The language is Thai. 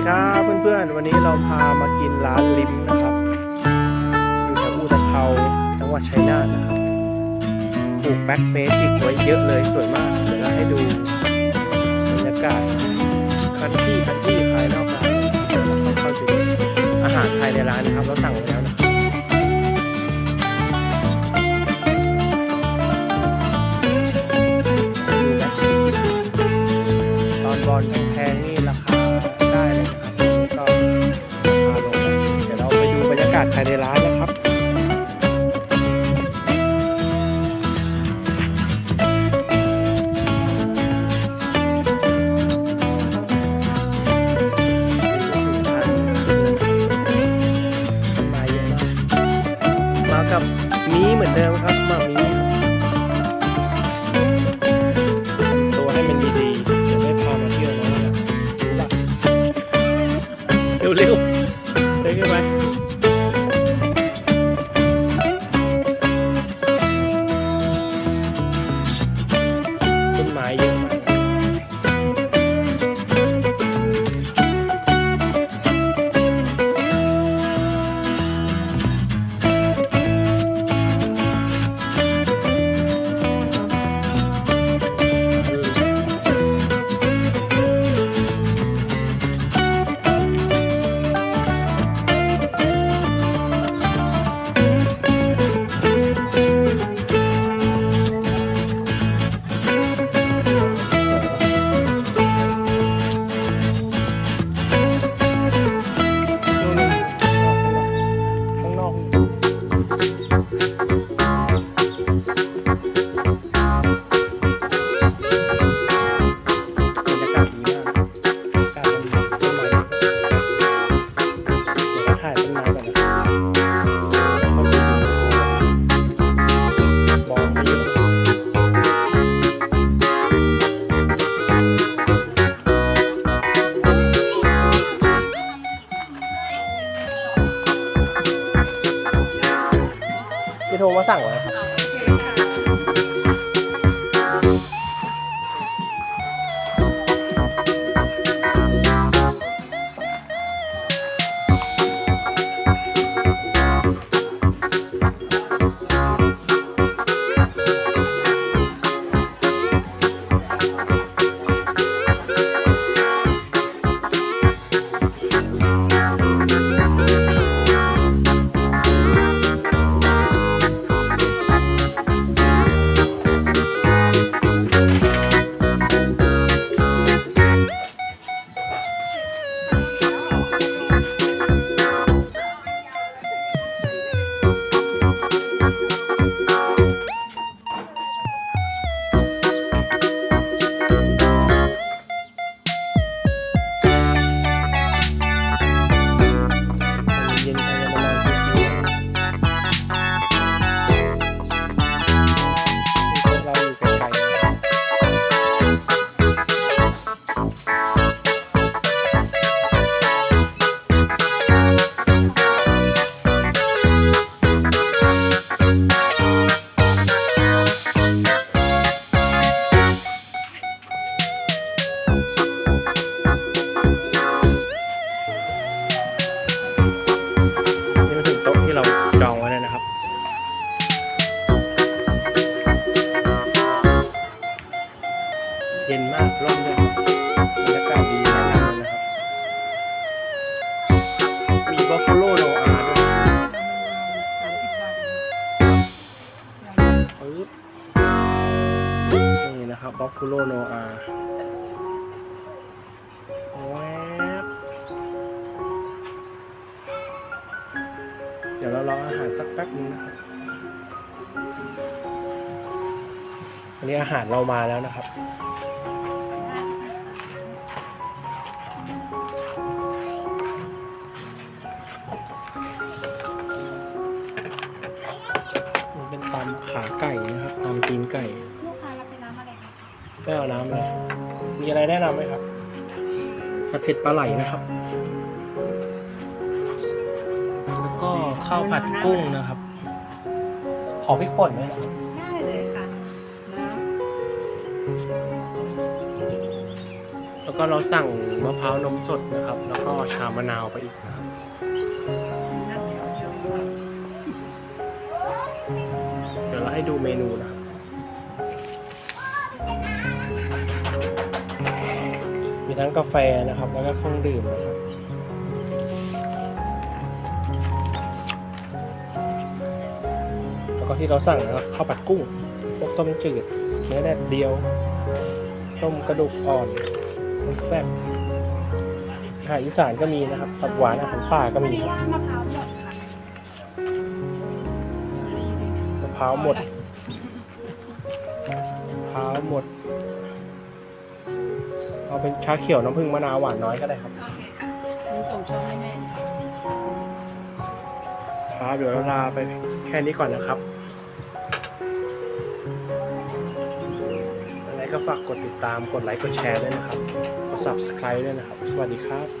ดีครับเพื่อนๆ วันนี้เราพามากินร้านลิมนะครับ อยู่แถวอุตภเปาจังหวัดชัยนาทนะครับปลูกแบ็คเฟสอีกไว้เยอะเลยสวยมากเลย มีเหมือนเดิมครับมามีครับตัวให้มันดีๆจะไม่พามาเที่ยวนะรู้ปะเร็วๆเร็วขึ้นไหม พี่โบัฟฟาโลโนอาด้วยปึ๊บนี่นะครับบัฟฟาโลโนอาแวบเดี๋ยวเรารออาหารสักแป๊บนึงนะครับอันนี้อาหารเรามาแล้วนะครับ ขาไก่นะครับตำตีนไก่ ลูกค้ารับเป็นน้ำอะไรคะไม่เอาน้ำเลยมีอะไรแนะนำไหมครับผัดเผ็ดปลาไหลนะครับ แล้วก็ข้าวผัดกุ้งนะครับ ขอพริกป่นด้วยนะครับ ได้เลยค่ะนะแล้วก็ก็เราสั่งมะพร้าวนมสดนะครับ แล้วก็ชามะนาวไปอีกนะครับเให้ดูเมนูนะครับมีทั้งกาแฟนะครับ แล้วก็เครื่องดื่มนะครับแล้วก็ที่เราสั่งนะครับข้าวผัดกุ้งพวกต้มจืด เนื้อแดดเดียว ต้มกระดูกอ่อนต้มแซ่บอาหารอีสานก็มีนะครับตับหวานอาหารป่าก็มีครับ ร้าวหมดค่ะมะพร้าวหมด เอาเป็นชาเขียวน้ำผึ้งมะนาวหวานน้อยก็ได้ครับโอเคค่ะคุณส่งช้อนให้แม่ครับเดี๋ยวเราลาไปแค่นี้ก่อนนะครับอะไรก็ฝากกดติดตาม กดไลค์ กดแชร์ด้วยนะครับ กด subscribe ด้วยนะครับ สวัสดีครับ